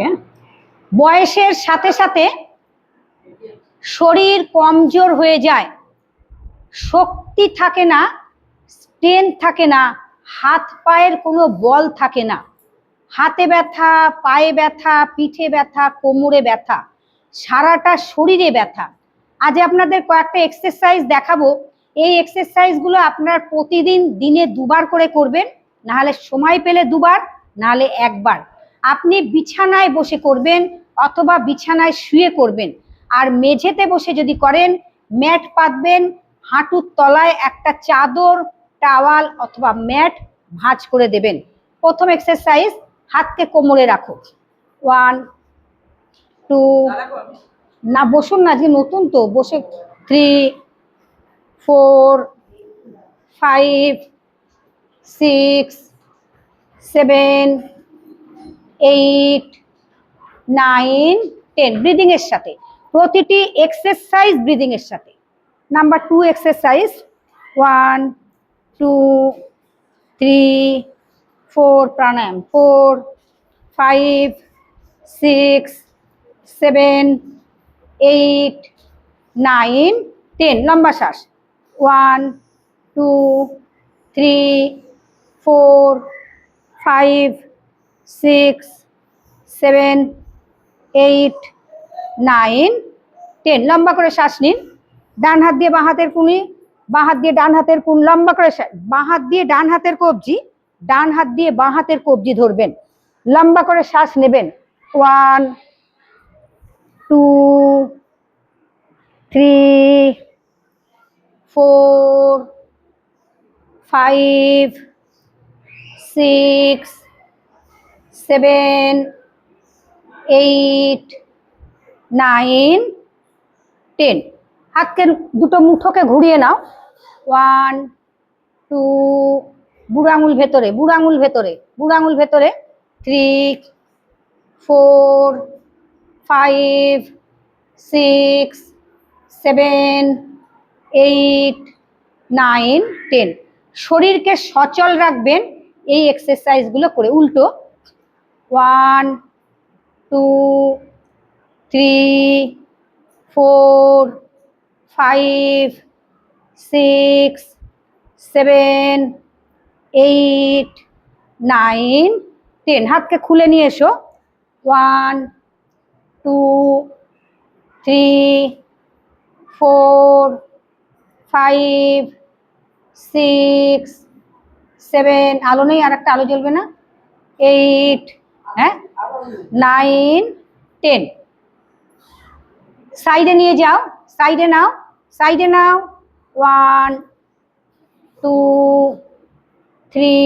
ওকে বয়সের সাথে সাথে শরীর কমজোর হয়ে যায়। শক্তি থাকে না স্ট্রেংথ থাকে না, হাত পায়ের কোনো বল থাকে না। হাতে ব্যথা, পায়ে ব্যথা, পিঠে ব্যথা, কোমরে ব্যথা, সারাটা শরীরে ব্যথা। আজ আপনাদের কয়েকটা এক্সারসাইজ দেখাবো। এই এক্সারসাইজগুলো আপনার প্রতিদিন দিনে দুবার করে করবেন। নাহলে সময় পেলে দুবার, নাহলে একবার। আপনি বিছানায় বসে করবেন অথবা বিছানায় শুয়ে করবেন। আর মেঝেতে বসে যদি করেন, ম্যাট পাতবেন, হাঁটুর তলায় একটা চাদর, টাওয়াল অথবা ম্যাট ভাঁজ করে দেবেন। প্রথম এক্সারসাইজ হাতকে কোমরে রাখো। ওয়ান, টু, না, বসুন না যে নতুন তো, বসে three, four, five, six, seven eight, nine, ten ব্রিদিংয়ের সাথে। প্রতিটি এক্সারসাইজ ব্রিদিংয়ের সাথে। Number two exercise, one, two, three, four, pranayama, four, five, six, seven, eight, nine, ten লম্বা শ্বাস। One, two, three, four, five six, seven, eight, nine, ten. লম্বা করে শ্বাস নিন। ডান হাত দিয়ে বাঁ হাতের কুনি বাঁ হাত দিয়ে ডান হাতের কুন। লম্বা করে বাঁ হাত দিয়ে ডান হাতের কবজি, ডান হাত দিয়ে বাঁ হাতের কবজি ধরবেন। লম্বা করে শ্বাস নেবেন। One, two, three, four, five, six seven, eight, nine, ten. হাতকে দুটো মুঠোকে ঘুরিয়ে নাও। ওয়ান, টু বুড়ো আঙুল ভেতরে বুড়ো আঙুল ভেতরে বুড়ো আঙুল ভেতরে। Three, four, five, six, seven, eight, nine, ten. শরীরকে সচল রাখবেন এই এক্সারসাইজগুলো করে। উল্টো one, two, three, four, five, six, seven, eight, nine, ten. হাতকে খুলে নিয়ে এসো। One, two, three, four, five, six, seven. আলো নেই আর একটা আলো জ্বলবে না। এইট হ্যাঁ? নাইন টেন সাইডে নিয়ে যাও সাইডে নাও সাইডে নাও। One two three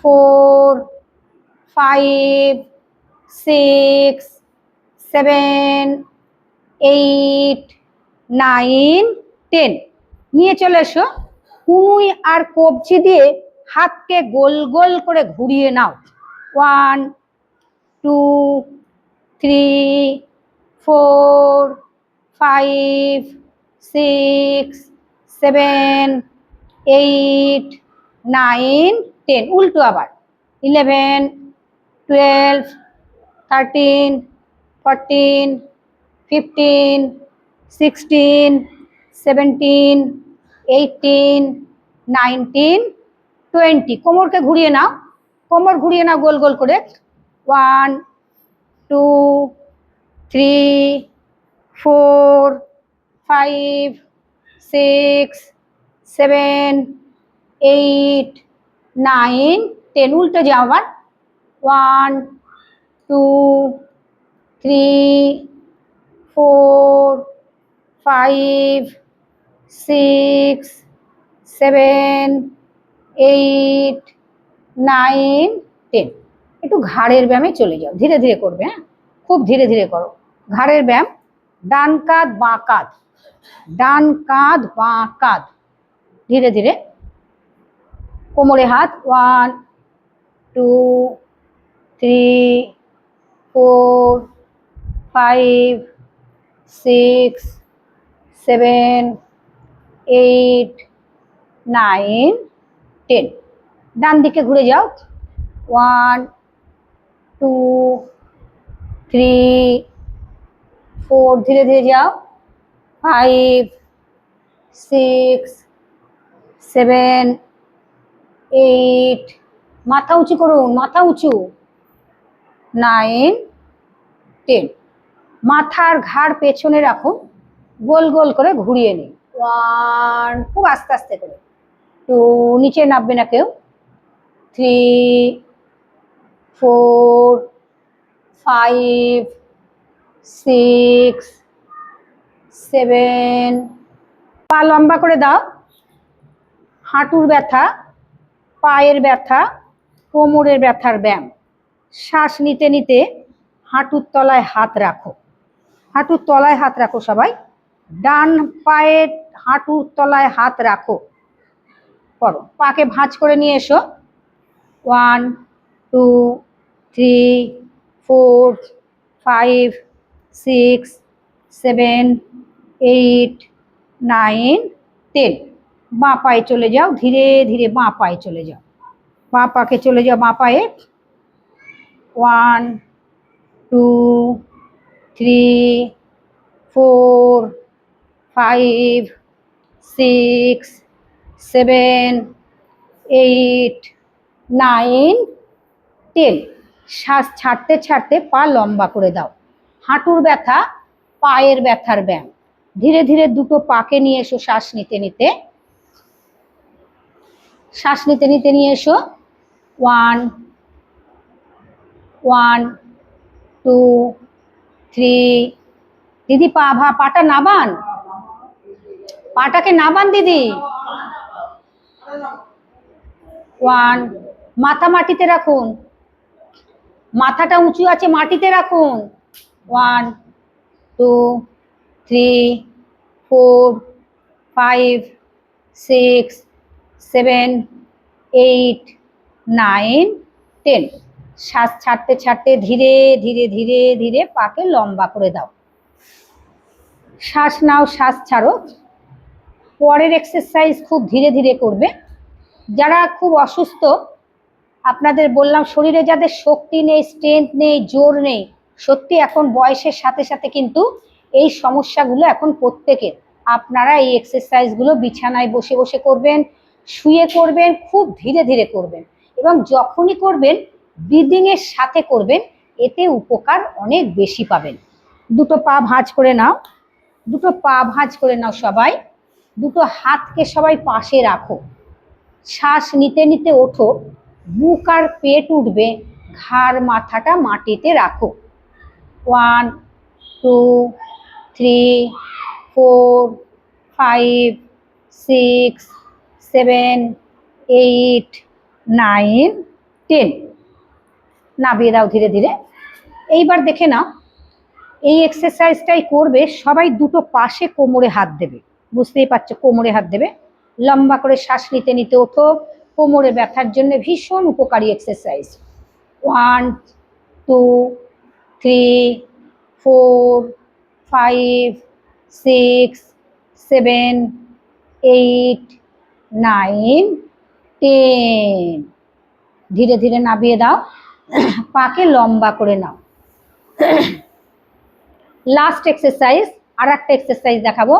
four five six seven eight nine ten নিয়ে চলে এসো। কুনুই আর কবজি দিয়ে হাতকে গোল গোল করে ঘুরিয়ে নাও। One, two, three, four, five, six, seven, eight, nine, ten. উল্টো আবার। Eleven, twelve, thirteen, fourteen, fifteen, sixteen, seventeen eighteen nineteen, twenty. কোমরকে ঘুরিয়ে নাও। কোমর ঘুরিয়ে নাও গোল গোল করে। One two three four five six seven eight nine ten উল্টে যাও আবার। One two three four five six seven eight nine ten একটু ঘাড়ের ব্যায়ামে চলে যাও। ধীরে ধীরে করবে হ্যাঁ? খুব ধীরে ধীরে করো। ঘাড়ের ব্যায়াম, ডান কাঁধ, বাঁ কাঁধ। ডান কাঁধ, বাঁ কাঁধ। ধীরে ধীরে। কোমরে হাত one two three four five six seven eight nine ten ডান দিকে ঘুরে যাও। ওয়ান টু থ্রি ফোর ধীরে ধীরে যাও। ফাইভ সিক্স সেভেন এইট মাথা উঁচু করুন, মাথা উঁচু। নাইন টেন মাথার ঘাড় পেছনে রাখুন, গোল গোল করে ঘুরিয়ে নিন। ওয়ান খুব আস্তে আস্তে করে। টু নিচে নামবে না কেউ। Three four five six seven পা লম্বা করে দাও। হাঁটুর ব্যথা, পায়ের ব্যথা, কোমরের ব্যথার ব্যায়াম। শ্বাস নিতে নিতে হাঁটুর তলায় হাত রাখো। হাঁটুর তলায় হাত রাখো সবাই। ডান পায়ের হাঁটুর তলায় হাত রাখো। করো পাকে ভাঁজ করে নিয়ে এসো। One, two, three, four, five, six, seven, eight, nine, ten. বাঁ পায়ে চলে যাও, ধীরে ধীরে বাঁ পায়ে চলে যাও। বাঁ পাকে চলে যাও বাঁ পায়ে one, two, three, four, five, six, seven, eight nine, ten. শ্বাস ছাড়তে ছাড়তে পা লম্বা করে দাও। হাঁটুর ব্যথা, পায়ের ব্যথার ব্যায়াম। ধীরে ধীরে দুটো পাকে নিয়ে এসো শ্বাস নিতে নিতে। শ্বাস নিতে নিতে নিয়ে এসো। One one, two, three. দিদি, পা ভা, পাটা নাবান। পাটাকে নাবান, দিদি। ওয়ান মাথা মাটিতে রাখুন। মাথাটা উঁচু আছে মাটিতে রাখুন। One two three four five six seven eight nine ten শ্বাস ছাড়তে ছাড়তে ধীরে ধীরে ধীরে ধীরে পাকে লম্বা করে দাও। শ্বাস নাও, শ্বাস ছাড়ো। পরের এক্সারসাইজ খুব ধীরে ধীরে করবে। যারা খুব অসুস্থ আপনাদের বললাম, শরীরে যাদের শক্তি নেই স্ট্রেংথ নেই, জোর নেই, সত্যি এখন বয়সের সাথে সাথে কিন্তু এই সমস্যাগুলো এখন প্রত্যেকের। আপনারা এই এক্সারসাইজগুলো বিছানায় বসে বসে করবেন, শুয়ে করবেন, খুব ধীরে ধীরে করবেন এবং যখনই করবেন ব্রিদিংয়ের সাথে করবেন, এতে উপকার অনেক বেশি পাবেন। দুটো পা ভাঁজ করে নাও, দুটো পা ভাঁজ করে নাও সবাই, দুটো হাতকে সবাই পাশে রাখো। শ্বাস নিতে নিতে ওঠো বুক আর পেট উঠবে। ঘাড় মাথাটা মাটিতে রাখো। One, two, three, four, five, six, seven, eight, nine, ten. নামিয়ে দাও ধীরে ধীরে। এইবার দেখে নাও, এই এক্সারসাইজটাই করবে, সবাই দুটো পাশে কোমরে হাত দেবে। বুঝতেই পারছ, কোমরে হাত দেবে। লম্বা করে শ্বাস নিতে নিতে ওঠো। কোমরে ব্যথার জন্য ভীষণ উপকারী exercise one two three four five six seven eight nine ten ধীরে ধীরে নামিয়ে দাও। পাকে লম্বা করে নাও। লাস্ট এক্সারসাইজ আর একটা এক্সারসাইজ দেখাবো।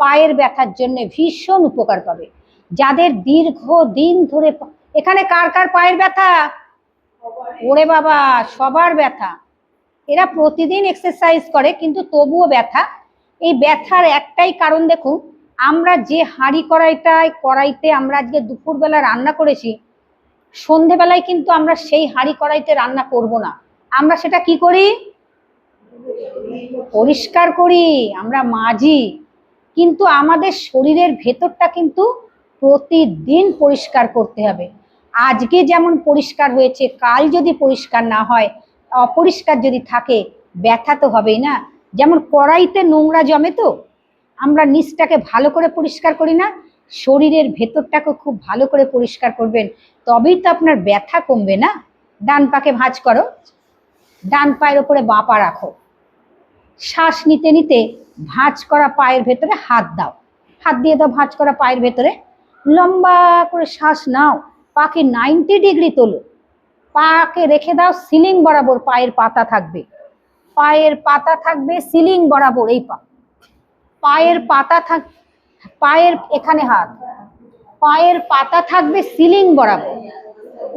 পায়ের ব্যথার জন্য ভীষণ উপকার পাবে। যাদের দীর্ঘ দিন ধরে এখানে কার কার পায়ের ব্যথা? ওরে বাবা, সবার ব্যথা। এরা প্রতিদিন এক্সারসাইজ করে, কিন্তু তবুও ব্যথা। এই ব্যথার একটাই কারণ দেখুন, আমরা যে হাঁড়ি কড়াইটায়, কড়াইতে আমরা আজকে দুপুরবেলা রান্না করেছি, সন্ধেবেলায় কিন্তু আমরা সেই হাঁড়ি কড়াইতে রান্না করব না। আমরা সেটা কি করি? পরিষ্কার করি, আমরা মাজি। কিন্তু আমাদের শরীরের ভেতরটা কিন্তু প্রতিদিন পরিষ্কার করতে হবে। আজকে যেমন পরিষ্কার হয়েছে, কাল যদি পরিষ্কার না হয়, অপরিষ্কার যদি থাকে, ব্যথা তো হবেই না। যেমন কড়াইতে নোংরা জমে তো, আমরা নিচটাকে ভালো করে পরিষ্কার করি না, শরীরের ভেতরটাকে খুব ভালো করে পরিষ্কার করবেন, তবেই তো আপনার ব্যথা কমবে না। ডান পাকে ভাঁজ করো, ডান পায়ের ওপরে বাঁ পা রাখো। শ্বাস নিতে নিতে ভাঁজ করা পায়ের ভেতরে হাত দাও। হাত দিয়ে দাও ভাঁজ করা পায়ের ভেতরে। লম্বা করে শ্বাস নাও। পাকে নাইনটি ডিগ্রি তোলো। পাকে রেখে দাও সিলিং বরাবর পায়ের পাতা থাকবে। পায়ের পাতা থাকবে সিলিং বরাবর এই পা। পায়ের পাতা থাক, পায়ের এখানে হাত। পায়ের পাতা থাকবে সিলিং বরাবর।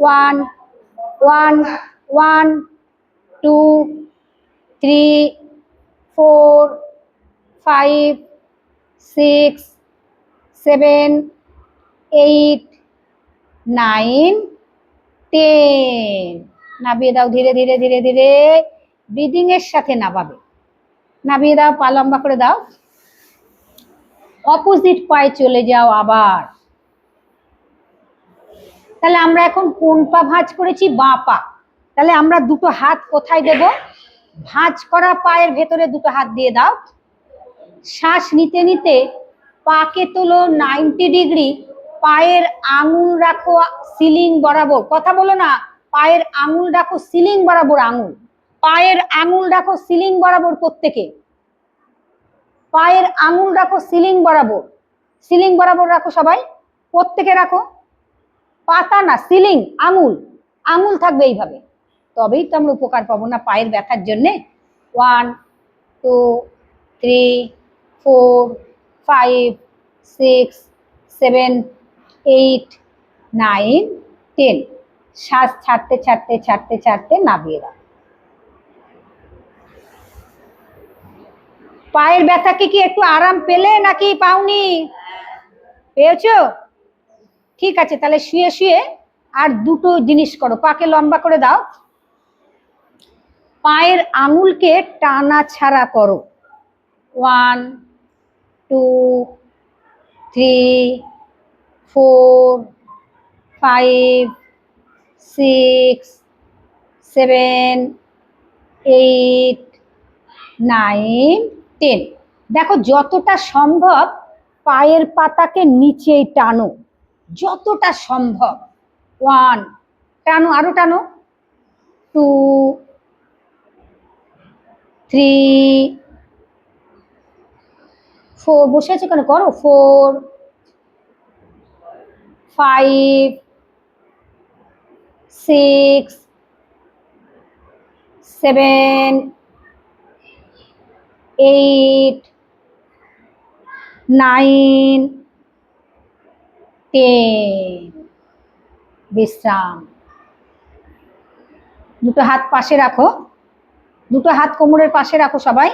One one one two three four five six seven eight nine ten নাবিয়ে দাও ধীরে ধীরে ধীরে ধীরে। ব্রিদিং এর সাথে নাবাবে নাবিয়ে দাও, পা লম্বা করে দাও। অপোজিট পায়ে চলে যাও আবার। তাহলে আমরা এখন কোন পা ভাঁজ করেছি? বাঁ পা। তাহলে আমরা দুটো হাত কোথায় দেব? ভাঁজ করা পায়ের ভেতরে দুটো হাত দিয়ে দাও। শ্বাস নিতে নিতে পাকে তোলো নাইনটি ডিগ্রি পায়ের আঙুল রাখো সিলিং বরাবর। কথা বলো না, পায়ের আঙুল রাখো সিলিং বরাবর আঙুল। পায়ের আঙুল রাখো সিলিং বরাবর প্রত্যেকে। পায়ের আঙুল রাখো সিলিং বরাবর। সিলিং বরাবর রাখো সবাই। প্রত্যেকে রাখো। পাতা না, সিলিং, আঙুল। আঙুল থাকবে এইভাবে। তবেই তো আমরা উপকার পাবো না পায়ের ব্যথার জন্যে। One, two, three, four, five, six, seven eight nine ten শ্বাস ছাড়তে ছাড়তে ছাড়তে ছাড়তে নামিয়ে দাও। পায়ের ব্যথাকে কি একটু আরাম পেলে নাকি পাওনি? পেয়েছ? ঠিক আছে, তাহলে শুয়ে শুয়ে আর দুটো জিনিস করো। পাকে লম্বা করে দাও। পায়ের আঙুলকে টানা ছাড়া করো। One two three four five six seven eight nine ten দেখো, যতটা সম্ভব পায়ের পাতাকে নিচেই টানো। যতটা সম্ভব। ওয়ান টানো, আরও টানো। টু থ্রি ফোর বসে আছে কেন? করো four five six seven eight nine ten বিশ্রাম। দুটো হাত পাশে রাখো। দুটো হাত কোমরের পাশে রাখো সবাই।